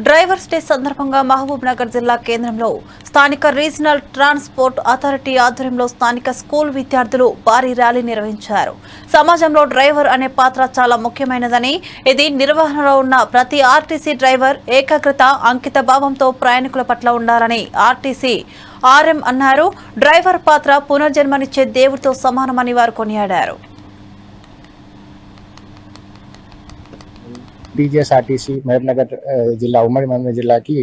Drivers day సందర్భంగా మహబూబ్ నగర్ జిల్లా కేంద్రంలో స్థానిక రీజనల్ ట్రాన్స్పోర్ట్ అథారిటీ ఆధ్వర్యంలో స్థానిక స్కూల్ విద్యార్థులు భారీ ర్యాలీ నిర్వహించారు. సమాజంలో డ్రైవర్ అనే పాత్ర చాలా ముఖ్యమైనదని ఇది నిర్వహణలో ఉన్న ప్రతి ఆర్టీసీ డ్రైవర్ ఏకాగ్రత అంకిత భావంతో ప్రయాణికుల పట్ల ఉండాలని ఆర్టీసీ ఆర్ఎం అన్నారు. డ్రైవర్ పాత్ర పునర్జన్మనిచ్చే దేవుడితో సమానమని వారు కొనియాడారు. టీజీఎస్ఆర్టీసీ మహబూబ్నగర్ జిల్లా ఉమ్మడి మహబూబ్నగర్ జిల్లాకి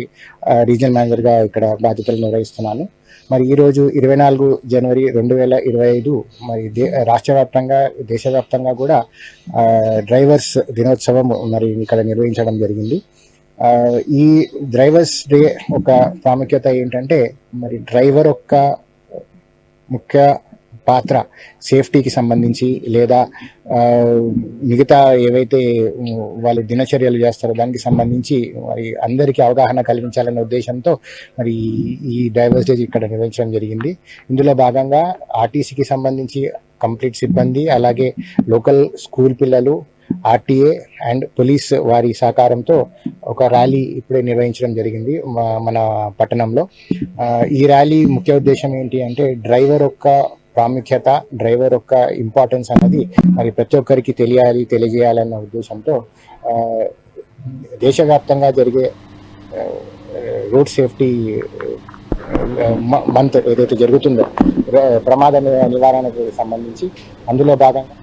రీజనల్ మేనేజర్గా ఇక్కడ బాధ్యతలు నిర్వహిస్తున్నాను. మరి ఈరోజు ఇరవై నాలుగు జనవరి రెండు వేల ఇరవై ఐదు మరి దే రాష్ట్ర వ్యాప్తంగా దేశవ్యాప్తంగా కూడా డ్రైవర్స్ దినోత్సవం మరి ఇక్కడ నిర్వహించడం జరిగింది. ఈ డ్రైవర్స్ డే ఒక ప్రాముఖ్యత ఏంటంటే మరి డ్రైవర్ యొక్క ముఖ్య పాత్ర సేఫ్టీకి సంబంధించి లేదా మిగతా ఏవైతే వాళ్ళు దినచర్యలు చేస్తారో దానికి సంబంధించి మరి అందరికీ అవగాహన కల్పించాలనే ఉద్దేశంతో మరి ఈ డైవర్స్ డే ఇక్కడ నిర్వహించడం జరిగింది. ఇందులో భాగంగా ఆర్టీసీకి సంబంధించి కంప్లీట్ సిబ్బంది అలాగే లోకల్ స్కూల్ పిల్లలు ఆర్టీఏ అండ్ పోలీస్ వారి సహకారంతో ఒక ర్యాలీ ఇప్పుడే నిర్వహించడం జరిగింది మన పట్టణంలో. ఈ ర్యాలీ ముఖ్య ఉద్దేశం ఏంటి అంటే డ్రైవర్ యొక్క ప్రాముఖ్యత డ్రైవర్ యొక్క ఇంపార్టెన్స్ అనేది మరి ప్రతి ఒక్కరికి తెలియాలి తెలియజేయాలన్న ఉద్దేశంతో దేశవ్యాప్తంగా జరిగే రోడ్ సేఫ్టీ మంత్ ఏదైతే జరుగుతుందో ప్రమాద నివారణకు సంబంధించి అందులో భాగంగా